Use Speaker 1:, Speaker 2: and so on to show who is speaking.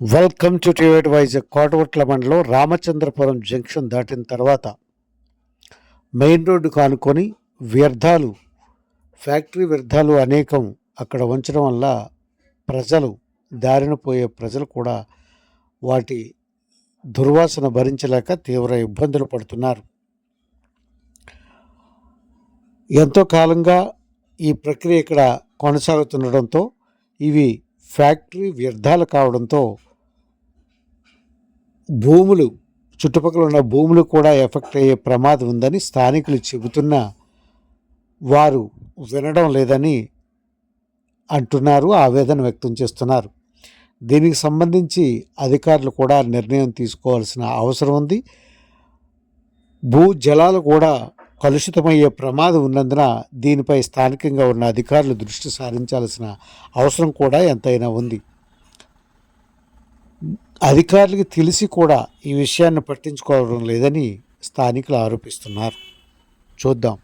Speaker 1: Welcome to టివేట్ వైజ్ కోటవట్ల మండలం రామచంద్రపురం జంక్షన్ దాటిన తర్వాత మెయిన్ రోడ్డు కానుకొని వ్యర్థాలు ఫ్యాక్టరీ వ్యర్థాలు అనేకం అక్కడ ఉంచడం వల్ల ప్రజలు దారిన పోయే ప్రజలు కూడా వాటి దుర్వాసన భరించలేక తీవ్ర ఇబ్బందులు పడుతున్నారు. ఎంతో కాలంగా ఈ ప్రక్రియ ఇక్కడ కొనసాగుతుండడంతో ఇవి ఫ్యాక్టరీ వ్యర్థాలు కావడంతో భూములు చుట్టుపక్కల ఉన్న భూములు కూడా ఎఫెక్ట్ అయ్యే ప్రమాదం ఉందని స్థానికులు చెబుతున్నా వారు వినడం లేదని అంటున్నారు ఆవేదన వ్యక్తం చేస్తున్నారు. దీనికి సంబంధించి అధికారులు కూడా నిర్ణయం తీసుకోవాల్సిన అవసరం ఉంది. భూ జలాలు కూడా కలుషితమయ్యే ప్రమాదం ఉన్నందున దీనిపై స్థానికంగా ఉన్న అధికారులు దృష్టి సారించాల్సిన అవసరం కూడా ఎంతైనా ఉంది. అధికారులకి తెలిసి కూడా ఈ విషయాన్ని పట్టించుకోవడం లేదని స్థానికులు ఆరోపిస్తున్నారు. చూద్దాం.